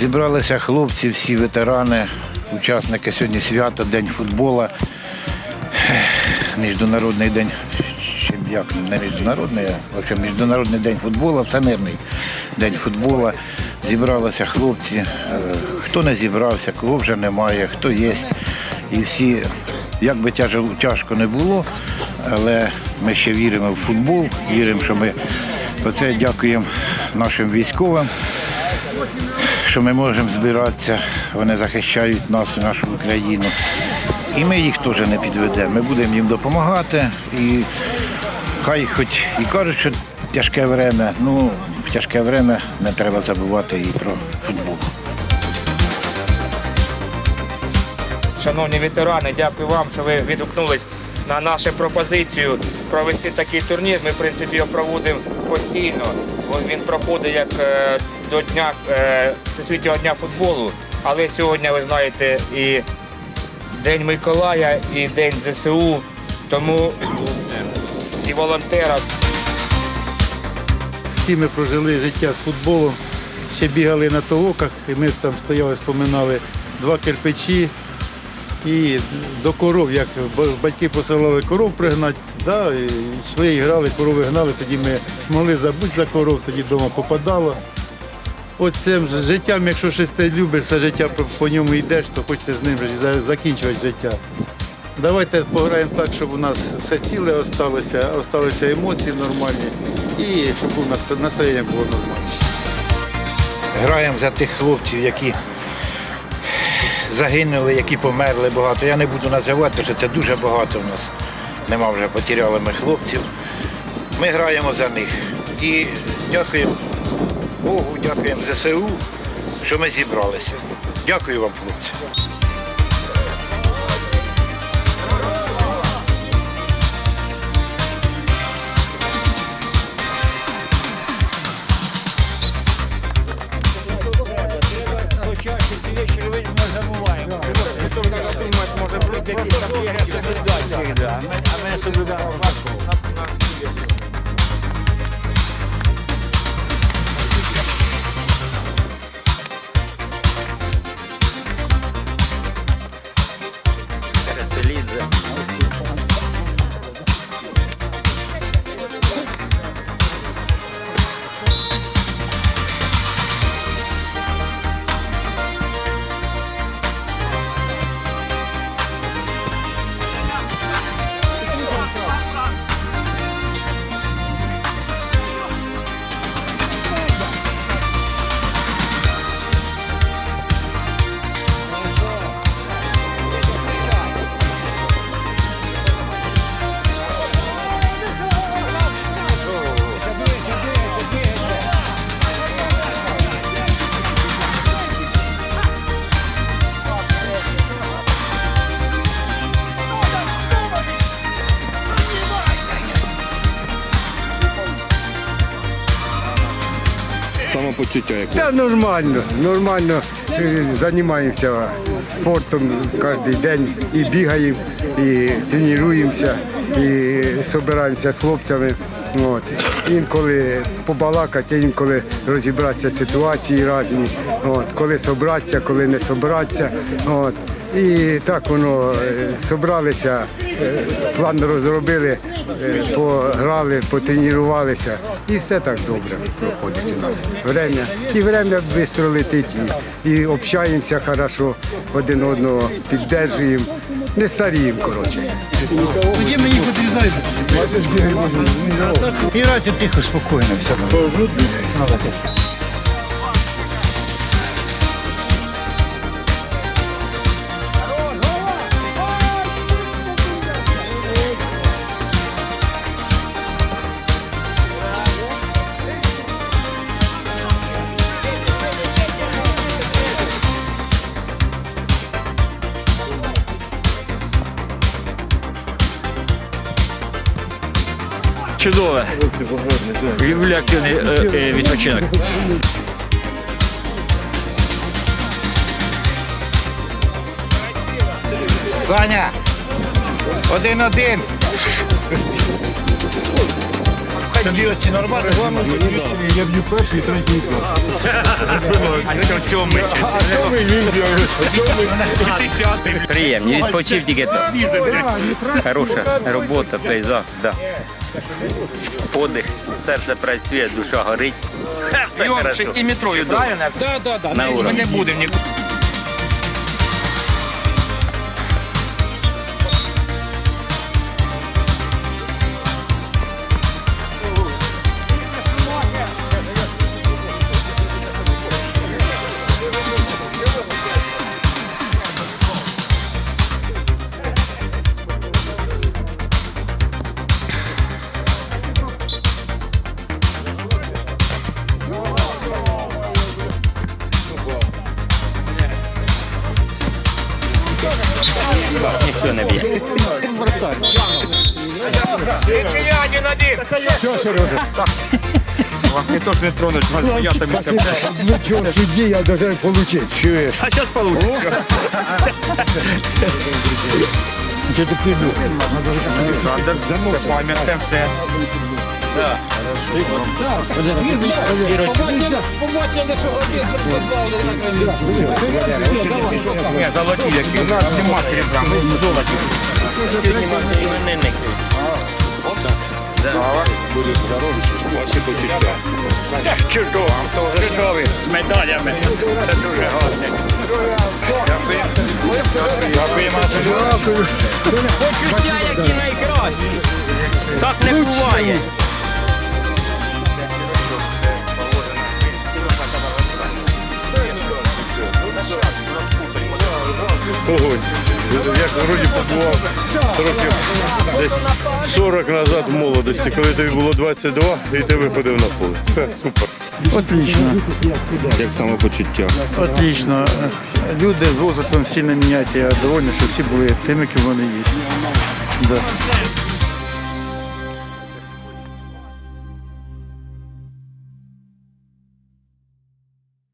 Зібралися хлопці, всі ветерани, учасники сьогодні свята, День футбола. Міжнародний день, як не міжнародний, а взагалі Міжнародний день футболу, всемирний день футбола. Зібралися хлопці. Е, Хто не зібрався, кого вже немає, хто є. І всі, як би тяжко не було, але ми ще віримо в футбол, віримо, що ми оце дякуємо нашим військовим що ми можемо збиратися, вони захищають нас і нашу Україну. І ми їх теж не підведемо. Ми будемо їм допомагати. І хай хоч і кажуть, що тяжке время, ну в тяжке время не треба забувати і про футбол. Шановні ветерани, дякую вам, що ви відгукнулись на нашу пропозицію провести такий турнір. Ми, в принципі, його проводимо постійно. Він- проходить як е, до дня е, Всесвітнього дня футболу. Але сьогодні, ви знаєте, і День Миколая, і День ЗСУ. Тому і волонтера. Всі ми прожили життя з футболом, ще бігали на толоках, і ми там стояли, споминали два кирпичі. І до коров, як батьки посилали коров пригнати, да, і йшли і грали, корови гнали, тоді ми могли забути за коров, тоді вдома попадало. От цим життям, якщо щось ти любиш, все життя по, ньому йдеш, то хочеться з ним закінчувати життя. Давайте пограємо так, щоб у нас все ціле осталося, осталися емоції нормальні і щоб у нас настроєння було нормальне. Граємо за тих хлопців, які загинули, які померли багато. Я не буду називати, тому що це дуже багато в нас. Нема вже потеряли ми хлопців. Ми граємо за них. І дякуємо Богу, дякуємо ЗСУ, що ми зібралися. Дякую вам, хлопці. piega secondaria. A me, a me è sembrato un Самопочуття як Та нормально, нормально. Е, займаємося спортом кожен день і бігаємо, і тренуємося, і збираємося з хлопцями. От. Інколи побалакати, інколи розібратися з ситуації різні. От. Коли собратися, коли не собратися. От. І так воно е, собралися, е, план розробили, е, пограли, потренувалися. І все так добре проходить у нас. Время. І время швидко летить, і, і общаємося хорошо, один одного піддержуємо. Не старіємо, коротше. Тоді мені. І раді тихо, спокійно, все. Чудове. Люблю активний е, е, відпочинок. Саня! Один-один. Нормально? Я б'ю перший, третій. А що сьомий? А сьомий він Десятий. Приємні, відпочив тільки так. Хороша робота, пейзаж, да. Подих, серце працює, душа горить. Все І он шестиметровий, правильно? Да, да, да. На Ми, ми уровні. не будемо нікуди. Б'є. Нічия, один один. Що, Сережа? Вас не то ж не тронуть, вас боятимуться. Нічого, судді я должен отримати. Чуєш? А зараз получится. Чи ти піду? Олександр, це пам'ятаємо все. Ні, золоті які. У нас нема серебра, ми золоті. Іменинники. Чудово, чудові. З медалями. Це дуже гарно. Почуття, які найкращі. Так не буває. Огонь. Як вроді побував років десь 40 назад в молодості, коли тобі було 22 і ти виходив на поле. Все, супер. Отлично, Як самопочуття. отлично. Люди з возрастом сильно міняються. Я довольний, що всі були тими, ким вони є. Да.